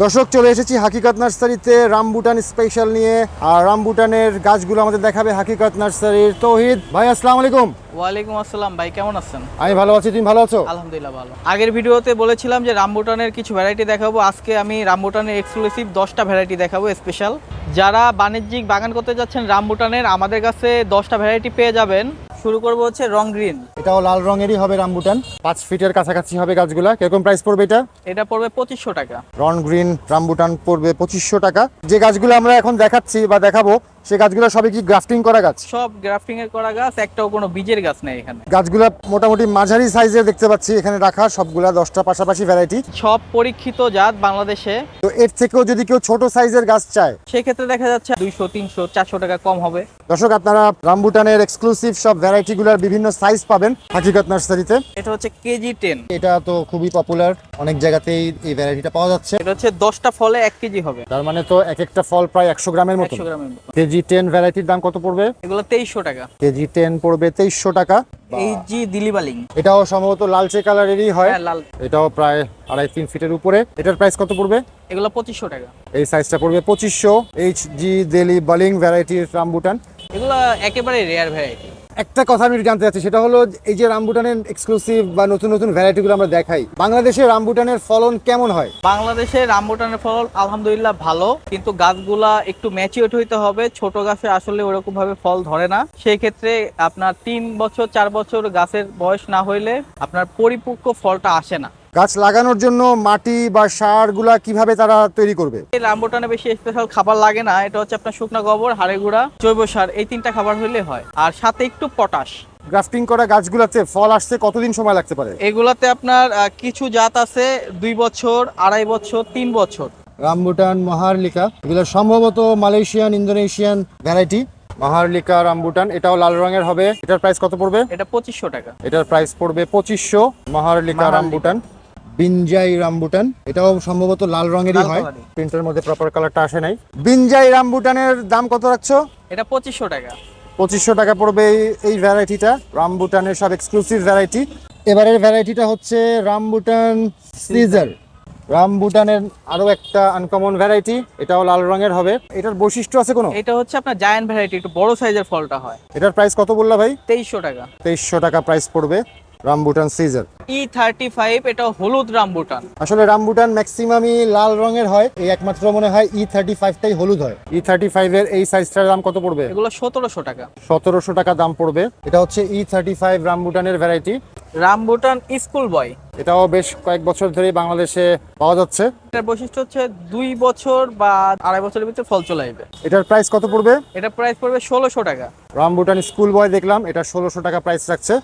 দর্শক চলে এসেছি হাকিকত নার্সারিতে রামবুটান স্পেশাল নিয়ে। আর রামবুটানের গাছগুলো আমাদের দেখাবে হাকিকত নার্সারির। তৌহিদ ভাই আসসালামু আলাইকুম। ওয়ালাইকুম আসসালাম ভাই কেমন আছেন? আমি ভালো আছি তুমি ভালো আছো? আলহামদুলিল্লাহ ভালো। আগের ভিডিওতে বলেছিলাম যে রামবুটানের কিছু ভ্যারাইটি দেখাবো। আজকে আমি রামবুটানের এক্সক্লুসিভ দশটা ভ্যারাইটি দেখাবো স্পেশাল যারা বাণিজ্যিক বাগান করতে যাচ্ছেন রামবুটানের আমাদের কাছে দশটা ভ্যারাইটি পেয়ে যাবেন। শুরু করব হচ্ছে রং গ্রিন এটাও লাল রঙেরই হবে রামবুটান। পাঁচ ফিটের কাছাকাছি হবে গাছগুলা। কীরকম প্রাইস পড়বে এটা? এটা পড়বে পঁচিশশো টাকা। রন গ্রিন রামবুটান পড়বে পঁচিশশো টাকা। যে গাছগুলো আমরা এখন দেখাচ্ছি বা দেখাবো সে গাছগুলো সবই কি গ্রাফটিং করা গাছ? সব গ্রাফটিং এর করা গাছ একটাও কোনো বীজের গাছ নেই এখানে। গাছগুলো মোটামুটি মাঝারি সাইজের দেখতে পাচ্ছি। এখানে রাখা সবগুলা দশটা পাশাপাশি ভ্যারাইটি সব পরীক্ষিত জাত বাংলাদেশে। তো এর থেকেও যদি কেউ ছোট সাইজের গাছ চায়? সেক্ষেত্রে দেখা যাচ্ছে দুইশো তিনশো চারশো টাকা কম হবে। দর্শক আপনারা রামবুটানের এক্সক্লুসিভ সব ভ্যারাইটিগুলোর বিভিন্ন সাইজ পাবেন হাকিকত নার্সারিতে। এটা হচ্ছে কেজি টেন এটা তো খুবই পপুলার অনেক জায়গাতেই এই ভ্যারাইটিটা পাওয়া যাচ্ছে। এটা হচ্ছে দশটা ফলে এক কেজি হবে। তার মানে তো এক একটা ফল প্রায় একশো গ্রামের মতো একশো গ্রামের মতো। কেজি টেন ভ্যারাইটির দাম কত পড়বে? এগুলো তেইশশো টাকা। কেজি টেন পড়বে তেইশশো টাকা। এই জি দিলিবালিং এটাও সম্ভবত লালচে কালারেরই হয়। হ্যাঁ লাল। এটাও প্রায় আড়াই তিন ফিটের উপরে। এটার প্রাইস কত পড়বে? এগুলো পঁচিশশো টাকা। এই সাইজটা পড়বে পঁচিশশো। এইচ জি দেলি বলিং ভ্যারাইটির রামবুটান এগুলো একেবারে রেয়ার ভ্যারাইটি একটা কথা আমি জানতে চাচ্ছি, সেটা হলো এই যে রামবুটানের এক্সক্লুসিভ বা নতুন নতুন ভ্যারাইটিগুলো আমরা দেখাই, বাংলাদেশে রামবুটানের ফলন কেমন হয়? বাংলাদেশে রামবুটানের ফল আলহামদুলিল্লাহ ভালো, কিন্তু গাছগুলা একটু ম্যাচিওর হইতে হবে, ছোট গাছে আসলে ওরকম ভাবে ফল ধরে না। সেই ক্ষেত্রে আপনার তিন বছর, চার বছর গাছের বয়স না হইলে আপনার পরিপক্ক ফলটা আসে না। গাছ লাগানোর জন্য মাটি বা সারগুলা কীভাবে তারা তৈরি করবে? এই রামবুটানে বেশি স্পেশাল খাবার লাগে না এটা হচ্ছে আপনার শুকনো গোবর হাড়ে গুঁড়া জৈব সার এই তিনটা খাবার হইলে হয়। আর সাথে একটু পটাশ। গ্রাফটিং করা গাছগুলোতে ফল আসতে কতদিন সময় লাগতে পারে? এগুলাতে আপনার আহ, কিছু জাত আছে দুই বছর আড়াই বছর তিন বছর। রামবুটান মহারলিকা এগুলো সম্ভবত Malaysian Indonesian variety. Maharlika rambutan এটাও লাল রঙের হবে। এটার প্রাইস কত পড়বে? এটা পঁচিশশো টাকা। এটার প্রাইস পড়বে পঁচিশশো। Maharlika Maharlika. Rambutan. Binjai rambutan. এটাও সম্ভবত লাল রঙেরই হয়। প্রিন্টের মধ্যে প্রপার কালারটা আসে নাই। বিনজাই রামবুটানের দাম কত রাখছো? এটা পঁচিশশো টাকা। পঁচিশশো টাকা পড়বে এই- ভ্যারাইটিটা রামবুটানের সব এক্সক্লুসিভ ভ্যারাইটি এবারের ভ্যারাইটিটা হচ্ছে রামবুটান সিজার রামবুটানের আরও একটা আনকমন ভ্যারাইটি এটাও লাল রঙের হবে। এটার বৈশিষ্ট্য আছে কোনো? এটা হচ্ছে আপনার জায়ান্ট ভ্যারাইটি একটু বড় সাইজের ফলটা হয়। এটার প্রাইস কত বললা ভাই? তেইশশো টাকা। তেইশশো টাকা প্রাইস পড়বে। রামবুটান সিজার। ই থার্টি ফাইভ এটা হলুদ রামবুটান। আসলে রামবুটান ম্যাক্সিমামই লাল রঙের হয় এই একমাত্র মনে হয় ই থার্টি ফাইভটাই হলুদ হয়। ই থার্টি ফাইভের এই সাইজটার দাম কত পড়বে? এগুলো সতেরোশো টাকা। সতেরোশো টাকা দাম পড়বে। এটা হচ্ছে ই থার্টি ফাইভ রামবুটানের ভ্যারাইটি রামবুটান স্কুল বয় এটাও বেশ কয়েক বছর ধরেই বাংলাদেশে পাওয়া যাচ্ছে। এটার বৈশিষ্ট্য হচ্ছে দুই বছর বা আড়াই বছরের ভিতরে ফল চলে আসবে। এটার প্রাইস কত পড়বে? এটা প্রাইস পড়বে ষোলোশো টাকা। রামবুটান স্কুল বয় দেখলাম এটা ষোলোশো টাকা প্রাইস রাখছে।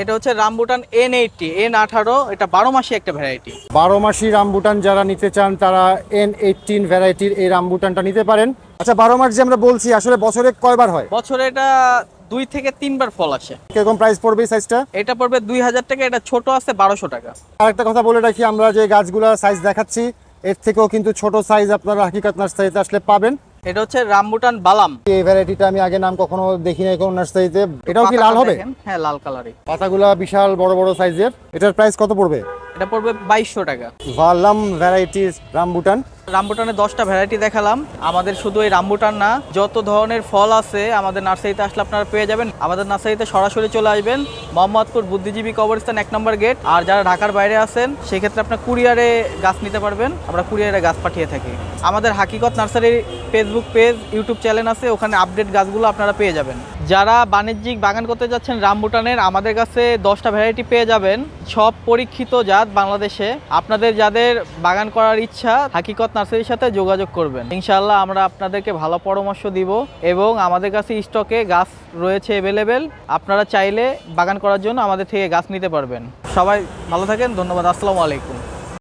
এটা হচ্ছে রামবুটান এন এইটটি এন আঠারো এটা বারো মাসি একটা ভ্যারাইটি বারো মাসি রামবুটান যারা নিতে চান তারা এন এইটিন ভ্যারাইটির এই রামবুটানটা নিতে পারেন। আচ্ছা বারো মাস যে আমরা বলছি আসলে বছরে কয়বার হয়? বছরে এটা দুই থেকে তিনবার ফল আসে। কীরকম প্রাইস পড়বে সাইজটা এটা পড়বে দুই হাজার টাকা এটা ছোট আছে বারোশো টাকা। আর একটা কথা বলে রাখি আমরা যে গাছগুলা সাইজ দেখাচ্ছি এর থেকেও কিন্তু ছোট সাইজ আপনারা হাকিকাত নার্সারিতে আসলে পাবেন। এটা হচ্ছে রামবুটান বালাম। এই ভ্যারাইটিটা আমি আগে নাম কখনো দেখি নাই কোনো নার্সারিতে। এটাও কি লাল হবে? হ্যাঁ লাল কালারই পাতাগুলা বিশাল বড় বড় সাইজের এটার প্রাইস কত পড়বে? এটা পড়বে বাইশশো টাকা। বালাম ভ্যারাইটিস রামবুটান। রামবুটানের দশটা ভ্যারাইটি দেখালাম। আমাদের শুধু এই রামবুটান না, যত ধরনের ফল আছে, আমাদের নার্সারিতে আসলে আপনারা পেয়ে যাবেন। আমাদের নার্সারিতে সরাসরি চলে আসবেন। মোহাম্মদপুর বুদ্ধিজীবী কবরস্থান এক নম্বর গেট আর যারা ঢাকার বাইরে আছেন, সেক্ষেত্রে আপনার কুরিয়ারে গাছ নিতে পারবেন। আমরা কুরিয়ারে গাছ পাঠিয়ে থাকি। আমাদের হাকিকত নার্সারির ফেসবুক পেজ ইউটিউব চ্যানেল আছে। ওখানে আপডেট গাছগুলো আপনারা পেয়ে যাবেন। যারা বাণিজ্যিক বাগান করতে যাচ্ছেন রামবুটানের, আমাদের কাছে দশটা ভ্যারাইটি পেয়ে যাবেন। সব পরীক্ষিত জাত বাংলাদেশে। আপনাদের যাদের বাগান করার ইচ্ছা, হাকিকত নার্সারির সাথে যোগাযোগ করবেন। ইনশাল্লাহ আমরা আপনাদেরকে ভালো পরামর্শ দিব এবং আমাদের কাছে স্টকে গাছ রয়েছে অ্যাভেলেবেল আপনারা চাইলে বাগান করার জন্য আমাদের থেকে গাছ নিতে পারবেন। সবাই ভালো থাকেন, ধন্যবাদ, আসসালামু আলাইকুম।